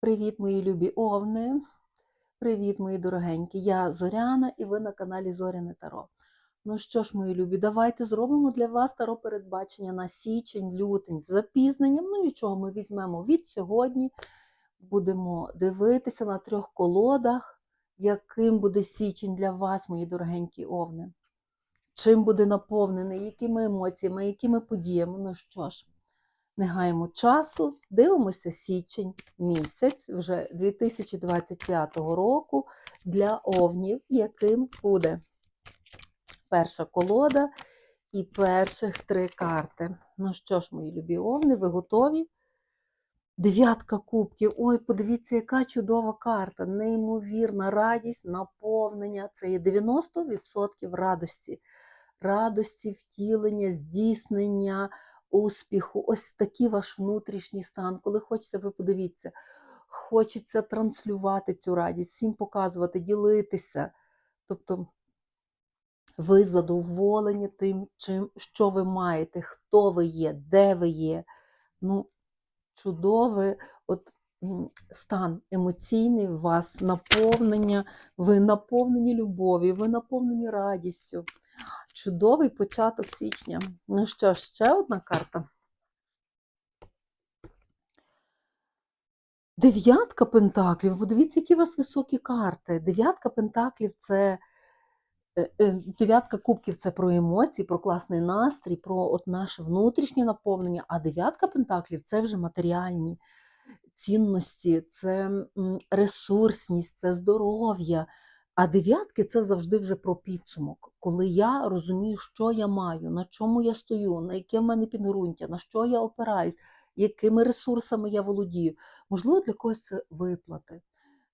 Привіт, мої любі овни! Привіт, мої дорогенькі! Я Зоряна і ви на каналі Зоряне Таро. Ну що ж, мої любі, давайте зробимо для вас таро передбачення на січень, лютень з запізненням. Ну нічого, ми візьмемо від сьогодні. Будемо дивитися на трьох колодах, яким буде січень для вас, мої дорогенькі овни. Чим буде наповнений, якими емоціями, якими подіями. Ну що ж, не гаємо часу, дивимося січень місяць вже 2025 року для овнів, яким буде перша колода і перших три карти. Ну що ж, мої любі овни, ви готові? Дев'ятка кубків. Ой, подивіться, яка чудова карта, неймовірна радість, наповнення. Це є 90% радості, радості, втілення, здійснення успіху. Ось такий ваш внутрішній стан. Коли хочете, ви подивіться, хочеться транслювати цю радість, всім показувати, ділитися. Тобто ви задоволені тим, чим, що ви маєте, хто ви є, де ви є. Ну, чудовий от, стан емоційний у вас, наповнення, ви наповнені любов'ю, ви наповнені радістю. Чудовий початок січня. Ну що, ще одна карта. Дев'ятка пентаклів. Подивіться, які у вас високі карти. Дев'ятка пентаклів це е, е, дев'ятка кубків це про емоції, про класний настрій, про от наше внутрішнє наповнення. А дев'ятка пентаклів це вже матеріальні цінності, це ресурсність, це здоров'я. А дев'ятки це завжди вже про підсумок, коли я розумію, що я маю, на чому я стою, на яке в мене підґрунтя, на що я опираюсь, якими ресурсами я володію. Можливо, для когось це виплати,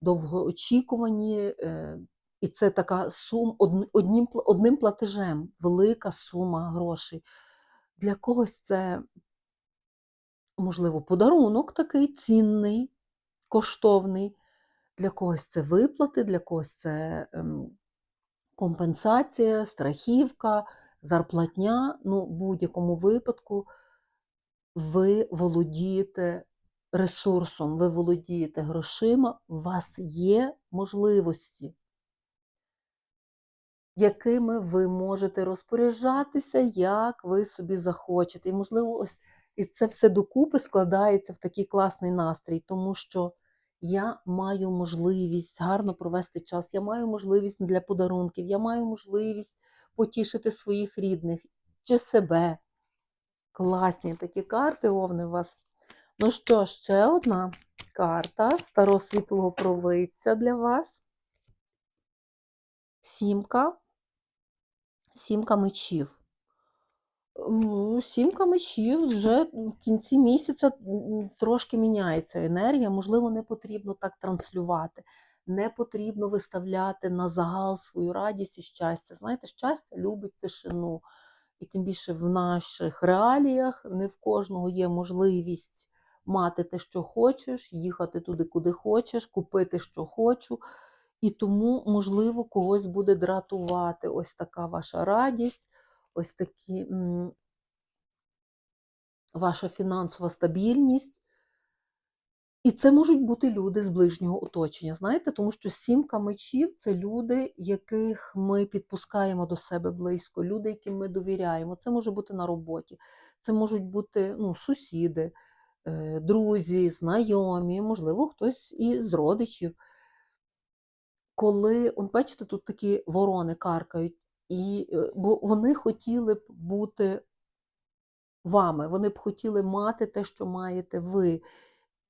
довгоочікувані, е, і це така сум одним, одним платежем, велика сума грошей. Для когось це, можливо, подарунок такий цінний, коштовний. Для когось це виплати, для когось це ем, компенсація, страхівка, зарплатня. Ну, в будь-якому випадку ви володієте ресурсом, ви володієте грошима, у вас є можливості, якими ви можете розпоряджатися, як ви собі захочете. І, можливо, ось і це все докупи складається в такий класний настрій, тому що я маю можливість гарно провести час, я маю можливість для подарунків, я маю можливість потішити своїх рідних чи себе. Класні такі карти, овни у вас. Ну що, ще одна карта старосвітлого провидця для вас. Сімка. Сімка мечів. Ну, Сімка вже в кінці місяця трошки міняється енергія, можливо, не потрібно так транслювати, не потрібно виставляти на загал свою радість і щастя. Знаєте, щастя любить тишину. І тим більше в наших реаліях не в кожного є можливість мати те, що хочеш, їхати туди, куди хочеш, купити, що хочу. І тому, можливо, когось буде дратувати ось така ваша радість ось такі ваша фінансова стабільність. І це можуть бути люди з ближнього оточення, знаєте, тому що сімка мечів це люди, яких ми підпускаємо до себе близько, люди, яким ми довіряємо. Це може бути на роботі, це можуть бути ну, сусіди, е, друзі, знайомі, можливо, хтось із родичів. Коли, он, бачите, тут такі ворони каркають, і, е, Бо вони хотіли б бути вами, вони б хотіли мати те, що маєте ви,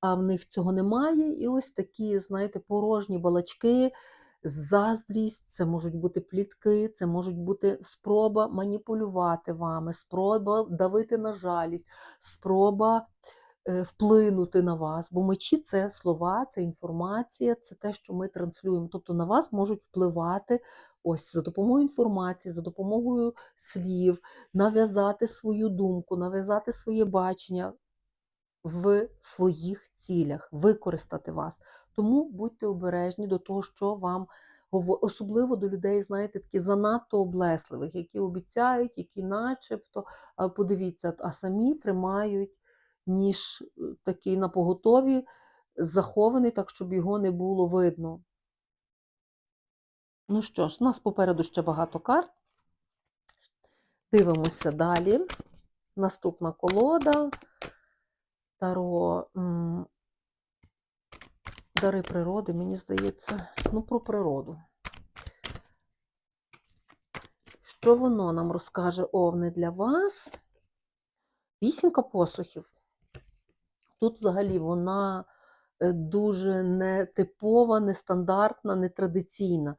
а в них цього немає. І ось такі, знаєте, порожні балачки, заздрість, це можуть бути плітки, це можуть бути спроба маніпулювати вами, спроба давити на жалість, спроба. Е, вплинути на вас, бо мечі це слова, це інформація, це те, що ми транслюємо. Тобто на вас можуть впливати ось за допомогою інформації, за допомогою слів, нав'язати свою думку, нав'язати своє бачення в своїх цілях, використати вас. Тому будьте обережні до того, що вам Особливо до людей, знаєте, такі занадто облесливих, які обіцяють, які начебто, подивіться, а самі тримають ніж е, такий на поготові, захований, так щоб його не було видно. Ну що ж, у нас попереду ще багато карт. Дивимося далі. Наступна колода. Таро Дари природи, мені здається, ну про природу. Що воно нам розкаже Овни для вас? Вісімка посухів. Тут взагалі вона е, дуже нетипова, нестандартна, нетрадиційна.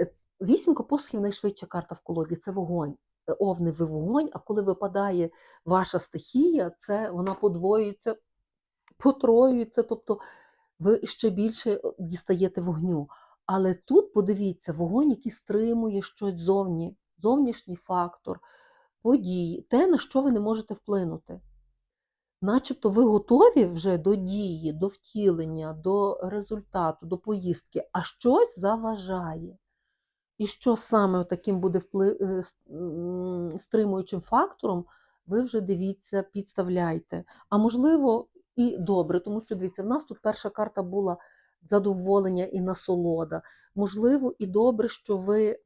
Е, Вісімка посухів найшвидша карта в колоді це вогонь. Е, Овни ви вогонь, а коли випадає ваша стихія, це вона подвоюється, потроюється, тобто ви ще більше дістаєте вогню. Але тут, подивіться, вогонь, який стримує щось зовні, зовнішній фактор, події, те, на що ви не можете вплинути. Начебто ви готові вже до дії, до втілення, до результату, до поїздки, а щось заважає. І що саме таким буде впли... е, стримуючим фактором, ви вже дивіться, підставляйте. А можливо, і добре, тому що дивіться, в нас тут перша карта була задоволення і насолода. Можливо, і добре, що ви,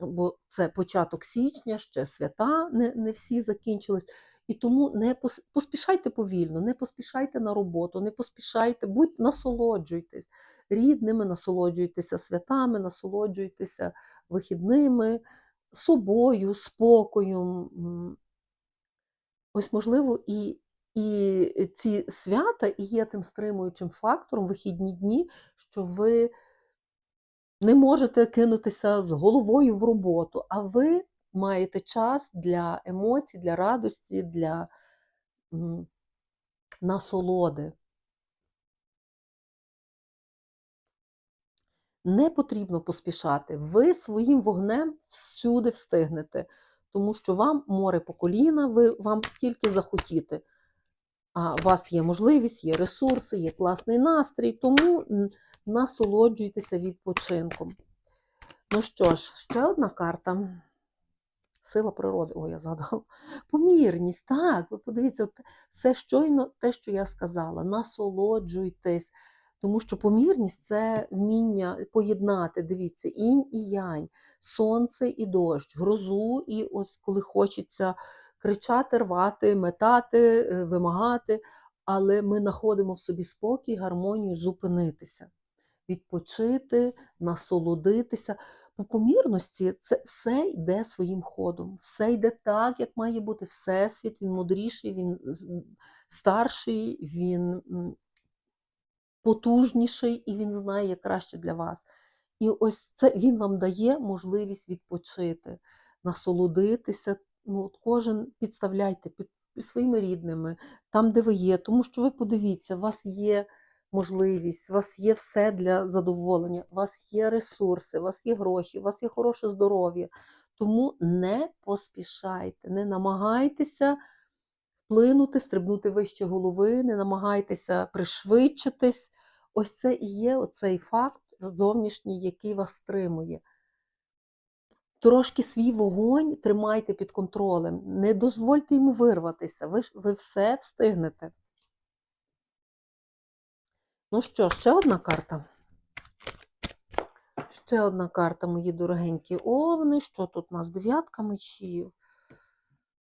бо це початок січня, ще свята не, не всі закінчились. І тому не поспішайте повільно, не поспішайте на роботу, не поспішайте, будь насолоджуйтесь рідними, насолоджуйтеся святами, насолоджуйтеся вихідними, собою, спокоєм. Ось, можливо, і, і ці свята і є тим стримуючим фактором вихідні дні, що ви не можете кинутися з головою в роботу, а ви маєте час для емоцій, для радості, для насолоди. Не потрібно поспішати. Ви своїм вогнем всюди встигнете, тому що вам море по коліна, ви, вам тільки захотіти. А у вас є можливість, є ресурси, є класний настрій, тому насолоджуйтеся відпочинком. Ну що ж, ще одна карта. Сила природи. О, я згадала. Помірність, так, ви подивіться, от все щойно те, що я сказала. Насолоджуйтесь. Тому що помірність це вміння поєднати, дивіться, інь і янь, сонце і дощ, грозу, і ось коли хочеться кричати, рвати, метати, е, вимагати, але ми знаходимо в собі спокій, гармонію, зупинитися, відпочити, насолодитися. По помірності це все йде своїм ходом, все йде так, як має бути. Всесвіт, він мудріший, він старший, він потужніший і він знає, як краще для вас. І ось це він вам дає можливість відпочити, насолодитися. Ну, от кожен підставляйте під, під своїми рідними, там, де ви є, тому що ви подивіться, у вас є можливість, у вас є все для задоволення, у вас є ресурси, у вас є гроші, у вас є хороше здоров'я. Тому не поспішайте, не намагайтеся вплинути, стрибнути вище голови, не намагайтеся пришвидшитись. Ось це і є оцей факт зовнішній, який вас стримує. Трошки свій вогонь тримайте під контролем, не дозвольте йому вирватися, ви, ви все встигнете. Ну що, ще одна карта. Ще одна карта, мої дорогенькі овни. Що тут у нас? Дев'ятка мечів.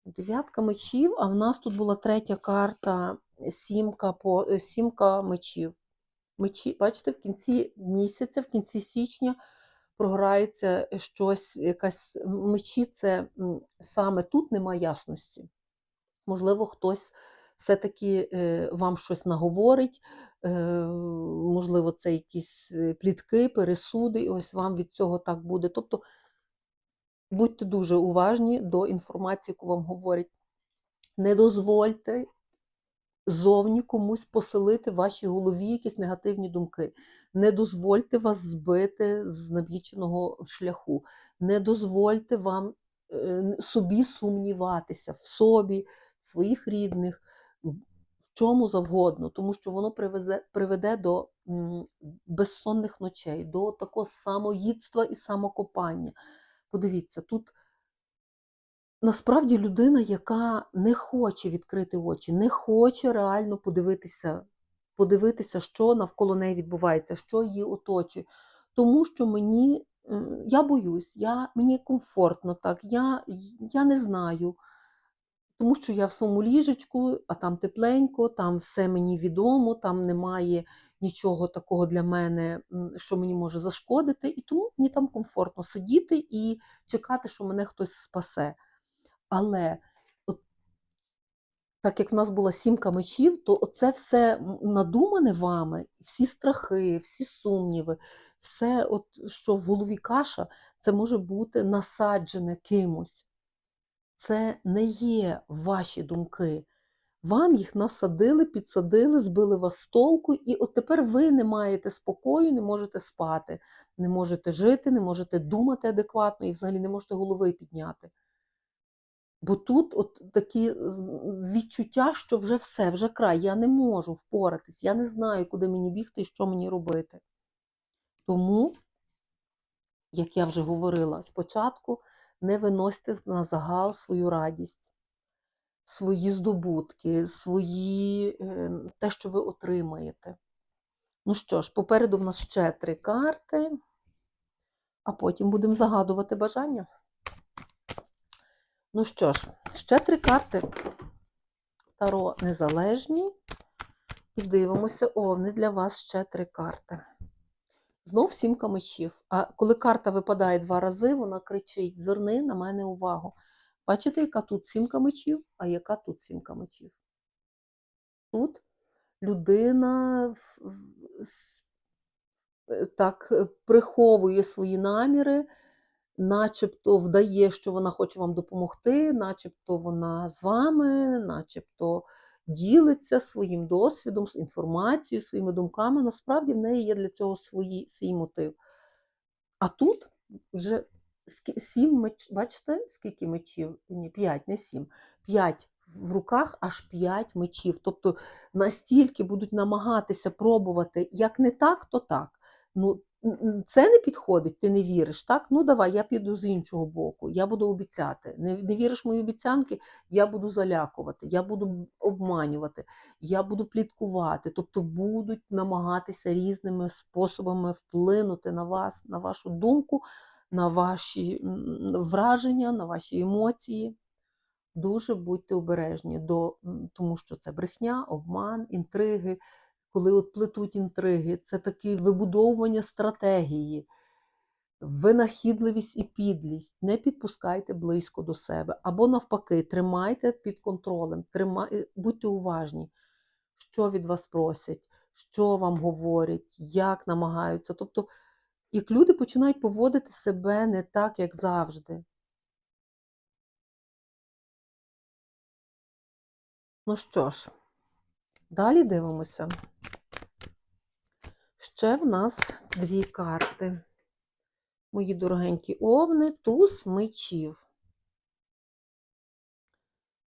Дев'ятка мечів, а в нас тут була третя карта сімка, по, е, сімка мечів. Мечі, бачите, в кінці місяця, в кінці січня програється щось, якась мечі, це саме тут немає ясності. Можливо, хтось все-таки е, вам щось наговорить, е, можливо, це якісь е, плітки, пересуди, і ось вам від цього так буде. Тобто будьте дуже уважні до інформації, яку вам говорять. Не дозвольте зовні комусь поселити в вашій голові якісь негативні думки. Не дозвольте вас збити з наміченого шляху. Не дозвольте вам собі сумніватися в собі, в своїх рідних, в чому завгодно, тому що воно привезе, приведе до безсонних ночей, до такого самоїдства і самокопання. Подивіться, тут насправді людина, яка не хоче відкрити очі, не хоче реально подивитися подивитися, що навколо неї відбувається, що її оточує. Тому що мені я боюсь, я, мені комфортно так, я, я не знаю. Тому що я в своєму ліжечку, а там тепленько, там все мені відомо, там немає нічого такого для мене, що мені може зашкодити, і тому мені там комфортно сидіти і чекати, що мене хтось спасе. Але от, так як в нас була сімка мечів, то це все надумане вами, всі страхи, всі сумніви, все, от, що в голові каша, це може бути насаджене кимось. Це не є ваші думки. Вам їх насадили, підсадили, збили вас з толку, і от тепер ви не маєте спокою, не можете спати, не можете жити, не можете думати адекватно і взагалі не можете голови підняти. Бо тут от такі відчуття, що вже все, вже край, я не можу впоратись, я не знаю, куди мені бігти і що мені робити. Тому, як я вже говорила спочатку, не виносьте на загал свою радість, свої здобутки, свої, е, те, що ви отримаєте. Ну що ж, попереду в нас ще три карти, а потім будемо загадувати бажання. Ну що ж, ще три карти. Таро незалежні. І дивимося, овни для вас ще три карти. Знов сімка мечів. А коли карта випадає два рази, вона кричить: зверни на мене увагу. Бачите, яка тут сімка мечів, а яка тут сімка мечів? Тут людина е, так е, приховує свої наміри, начебто вдає, що вона хоче вам допомогти, начебто вона з вами, начебто ділиться своїм досвідом, інформацією, своїми думками. Насправді в неї є для цього свої, свій мотив. А тут вже сім меч, бачите, скільки мечів? Ні, п'ять, не сім. П'ять в руках аж п'ять мечів. Тобто настільки будуть намагатися пробувати, як не так, то так. Ну, це не підходить, ти не віриш, так? Ну давай, я піду з іншого боку, я буду обіцяти. Не, не віриш мої обіцянки, я буду залякувати, я буду обманювати, я буду пліткувати. Тобто будуть намагатися різними способами вплинути на вас, на вашу думку, на ваші враження, на ваші емоції. Дуже будьте обережні, до, тому що це брехня, обман, інтриги. Коли от плетуть інтриги, це таке вибудовування стратегії, винахідливість і підлість. Не підпускайте близько до себе. Або навпаки, тримайте під контролем, тримай, будьте уважні, що від вас просять, що вам говорять, як намагаються. Тобто, як люди починають поводити себе не так, як завжди. Ну що ж, далі дивимося. Ще в нас дві карти. Мої дорогенькі овни, туз мечів.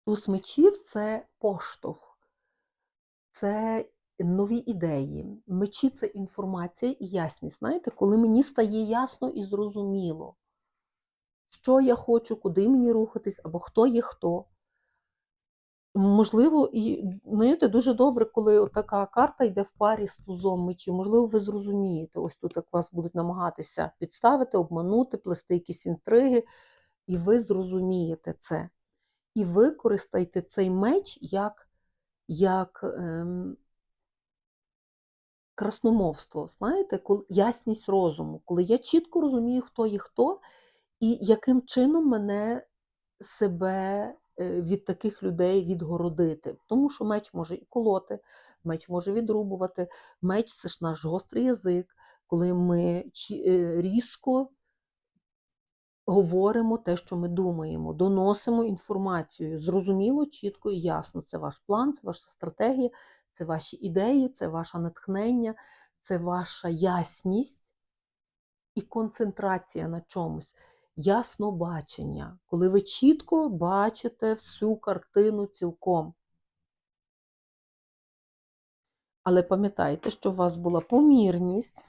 Туз мечів це поштовх, це нові ідеї. Мечі це інформація і ясність. Знаєте, коли мені стає ясно і зрозуміло, що я хочу, куди мені рухатись, або хто є хто. Можливо, і знаєте, дуже добре, коли така карта йде в парі з тузом мечів. Можливо, ви зрозумієте, ось тут як вас будуть намагатися підставити, обманути, плести якісь інтриги, і ви зрозумієте це. І використайте цей меч як, як ем, красномовство, знаєте, коли, ясність розуму, коли я чітко розумію, хто є хто, і яким чином мене себе від таких людей відгородити. Тому що меч може і колоти, меч може відрубувати. Меч це ж наш гострий язик, коли ми е, різко говоримо те, що ми думаємо, доносимо інформацію. Зрозуміло, чітко і ясно. Це ваш план, це ваша стратегія, це ваші ідеї, це ваше натхнення, це ваша ясність і концентрація на чомусь. Ясно бачення, коли ви чітко бачите всю картину цілком. Але пам'ятайте, що у вас була помірність,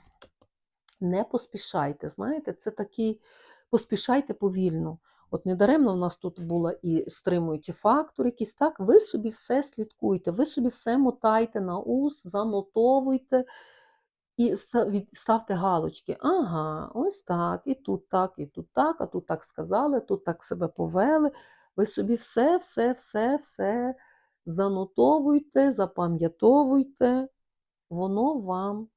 не поспішайте. Знаєте, це такий поспішайте повільно. От недаремно в нас тут була і стримуючий фактор якийсь, так, ви собі все слідкуйте, ви собі все мотайте на ус, занотовуйте і ставте галочки. Ага, ось так, і тут так, і тут так, а тут так сказали, тут так себе повели. Ви собі все, все, все, все занотовуйте, запам'ятовуйте, воно вам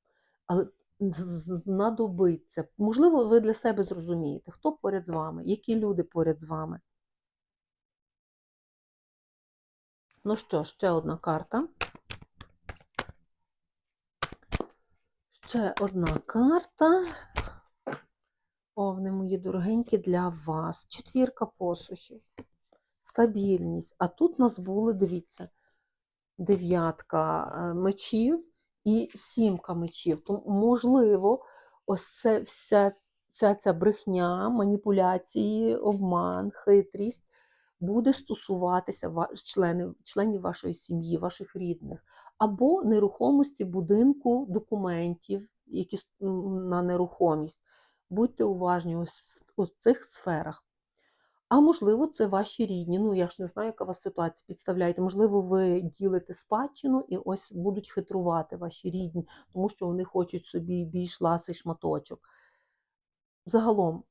знадобиться. Можливо, ви для себе зрозумієте, хто поряд з вами, які люди поряд з вами. Ну що, ще одна карта. Ще одна карта. Овни мої дорогенькі для вас. Четвірка посухів. Стабільність. А тут нас були, дивіться, дев'ятка е, мечів і сімка мечів. Тому, можливо, ось це вся ця, ця брехня, маніпуляції, обман, хитрість буде стосуватися членів, вашої сім'ї, ваших рідних, або нерухомості будинку, документів, які на нерухомість. Будьте уважні ось в цих сферах. А можливо, це ваші рідні. Ну, я ж не знаю, яка у вас ситуація. Підставляєте. Можливо, ви ділите спадщину і ось будуть хитрувати ваші рідні, тому що вони хочуть собі більш ласий шматочок. Загалом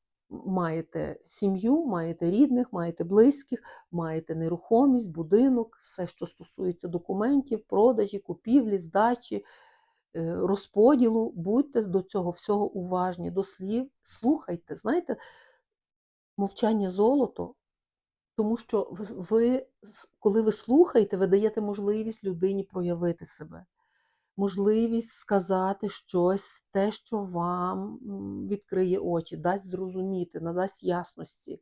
маєте сім'ю, маєте рідних, маєте близьких, маєте нерухомість, будинок, все, що стосується документів, продажі, купівлі, здачі, е, розподілу. Будьте до цього всього уважні, до слів, слухайте. Знаєте, мовчання золото, тому що ви, ви, коли ви слухаєте, ви даєте можливість людині проявити себе, можливість сказати щось, те, що вам відкриє очі, дасть зрозуміти, надасть ясності,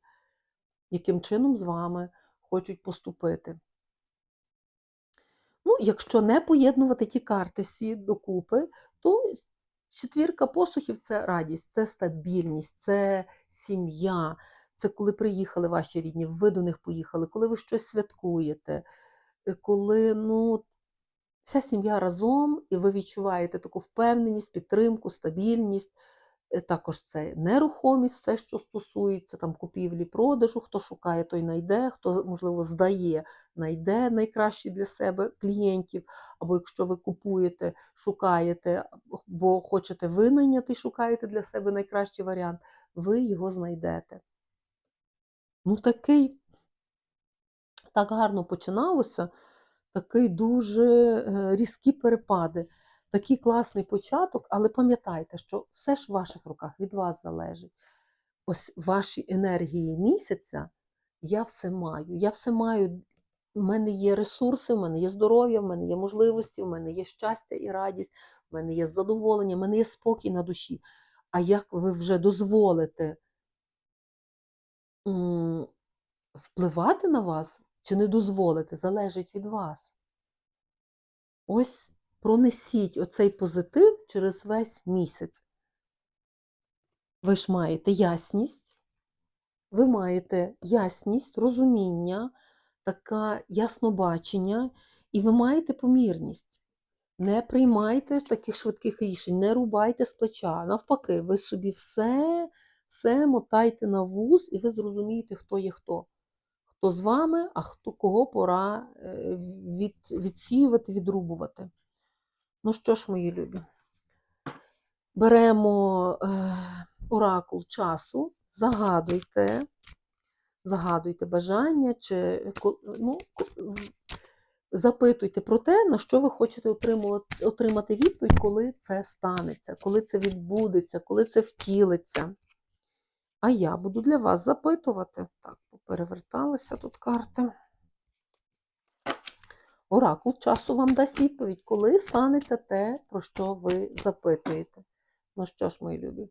яким чином з вами хочуть поступити. Ну, якщо не поєднувати ті карти всі докупи, то четвірка посухів це радість, це стабільність, це сім'я, це коли приїхали ваші рідні, ви до них поїхали, коли ви щось святкуєте, е, коли ну, вся сім'я разом, і ви відчуваєте таку впевненість, підтримку, стабільність. Е, Також це нерухомість, все, що стосується там купівлі, продажу. Хто шукає, той знайде, хто, можливо, здає, знайде найкращі для себе клієнтів. Або якщо ви купуєте, шукаєте, бо хочете винайняти, шукаєте для себе найкращий варіант, ви його знайдете. Ну, такий так гарно починалося, такий дуже е, різкі перепади, такий класний початок, але пам'ятайте, що все ж в ваших руках від вас залежить. Ось ваші енергії місяця, я все маю. Я все маю. У мене є ресурси, в мене є здоров'я, в мене є можливості, в мене є щастя і радість, в мене є задоволення, в мене є спокій на душі. А як ви вже дозволите впливати на вас чи не дозволите, залежить від вас. Ось пронесіть оцей позитив через весь місяць. Ви ж маєте ясність, ви маєте ясність, розуміння, таке яснобачення, і ви маєте помірність. Не приймайте таких швидких рішень, не рубайте з плеча. Навпаки, ви собі все, все мотайте на вуз, і ви зрозумієте, хто є хто. Хто з вами, а хто кого пора е, від, відсіювати, відрубувати. Ну що ж, мої любі, беремо е, оракул часу, загадуйте, загадуйте бажання, чи ну, запитуйте про те, на що ви хочете отримати відповідь, коли це станеться, коли це відбудеться, коли це втілиться. А я буду для вас запитувати. Так, переверталися тут карти. Оракул часу вам дасть відповідь, коли станеться те, про що ви запитуєте. Ну що ж, мої любі,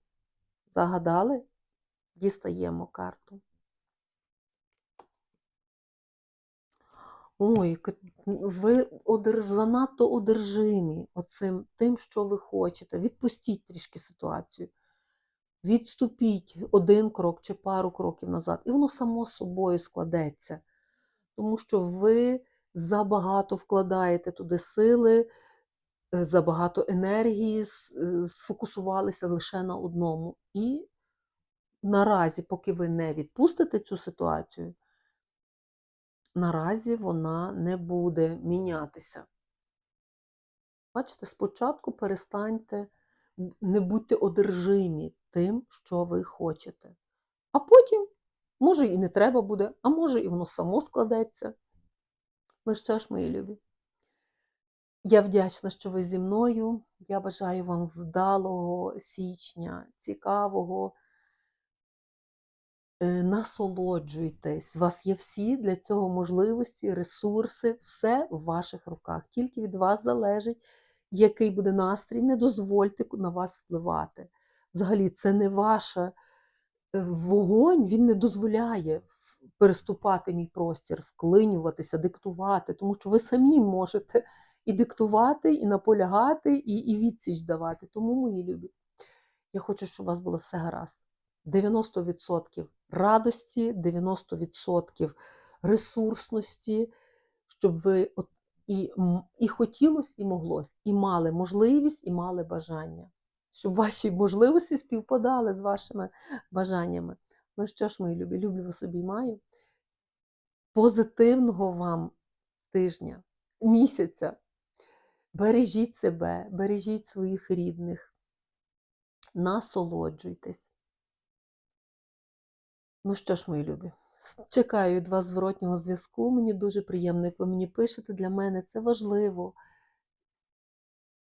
загадали? Дістаємо карту. Ой, ви одерж... занадто одержимі оцим тим, що ви хочете. Відпустіть трішки ситуацію. Відступіть один крок чи пару кроків назад, і воно само собою складеться. Тому що ви забагато вкладаєте туди сили, е, забагато енергії, е, сфокусувалися лише на одному. І наразі, поки ви не відпустите цю ситуацію, наразі вона не буде мінятися. Бачите, спочатку перестаньте, не будьте одержимі тим, що ви хочете. А потім, може, і не треба буде, а може, і воно само складеться. Ну що ж, мої любі, я вдячна, що ви зі мною. Я бажаю вам вдалого січня, цікавого. Е, Насолоджуйтесь. У вас є всі для цього можливості, ресурси, все в ваших руках. Тільки від вас залежить, який буде настрій. Не дозвольте на вас впливати. Взагалі, це не ваша е, вогонь, він не дозволяє переступати мій простір, вклинюватися, диктувати, тому що ви самі можете і диктувати, і наполягати, і, і відсіч давати. Тому, мої любі, я хочу, щоб у вас було все гаразд. 90% радості, 90% ресурсності, щоб ви от і, і хотілося, і моглось, і мали можливість, і мали бажання. Щоб ваші можливості співпадали з вашими бажаннями. Ну що ж, мої любі, люблю вас обіймаю. Позитивного вам тижня, місяця. Бережіть себе, бережіть своїх рідних, насолоджуйтесь. Ну що ж, мої любі, чекаю від вас зворотнього зв'язку. Мені дуже приємно, як ви мені пишете. Для мене це важливо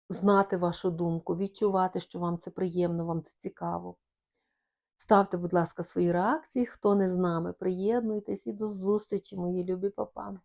знати вашу думку, відчувати, що вам це приємно, вам це цікаво. Ставте, будь ласка, свої реакції. Хто не з нами, приєднуйтесь і до зустрічі, мої любі папа.